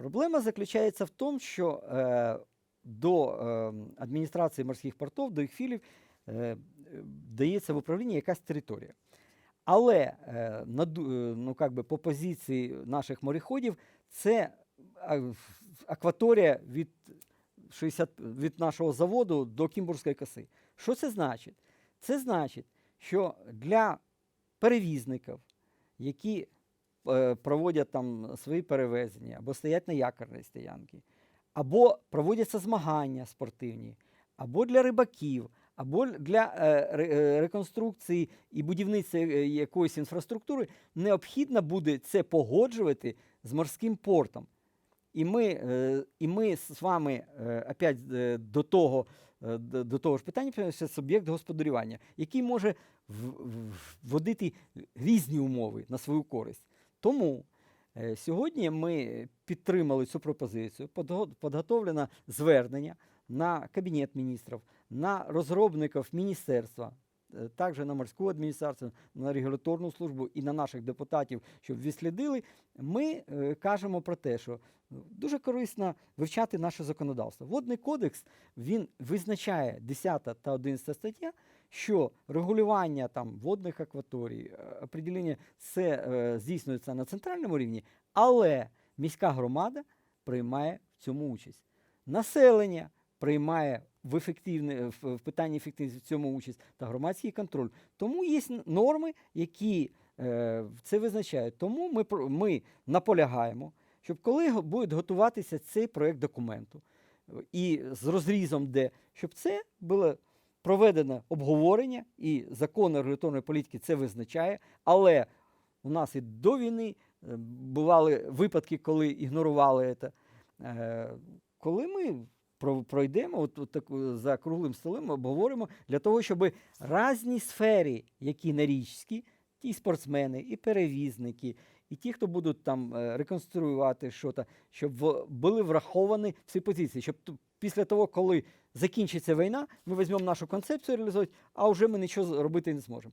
Проблема заключається в тому, що е, до е, адміністрації морських портів, до їх філів е, е, дається в управління якась територія. Але е, на, е, ну, как би, по позиції наших мореходів це акваторія від, 60, від нашого заводу до Кімбурзької коси. Що це значить? Це значить, що для перевізників, які проводять там свої перевезення, або стоять на якорній стоянці, або проводяться змагання спортивні, або для рибаків, або для е, е, реконструкції і будівництва е, якоїсь інфраструктури, необхідно буде це погоджувати з морським портом. І ми, е, і ми з вами е, опять е, до того, е, до того ж питання, що суб'єкт господарювання, який може вводити різні умови на свою користь. Тому е, сьогодні ми підтримали цю пропозицію, підготовлено звернення на Кабінет міністрів, на розробників міністерства, е, також на морську адміністрацію, на регуляторну службу і на наших депутатів, щоб відслідили. Ми е, кажемо про те, що дуже корисно вивчати наше законодавство. Водний кодекс він визначає 10 та 11 стаття, що регулювання там водних акваторій, е, определення це е, здійснюється на центральному рівні, але міська громада приймає в цьому участь. Населення приймає в ефективне в, питанні ефективності в цьому участь та громадський контроль. Тому є норми, які е, це визначають. Тому ми, ми наполягаємо, щоб коли буде готуватися цей проєкт документу е, і з розрізом, де щоб це було проведено обговорення, і закон регуляторної політики це визначає, але у нас і до війни е, бували випадки, коли ігнорували це. Е, Коли ми пройдемо от, таку, за круглим столом, обговоримо для того, щоб різні сфери, які на річці, ті спортсмени, і перевізники, і ті, хто будуть там е, реконструювати щось, щоб були враховані всі позиції, щоб після того, коли закінчиться війна, ми візьмемо нашу концепцію реалізувати, а вже ми нічого робити не зможемо.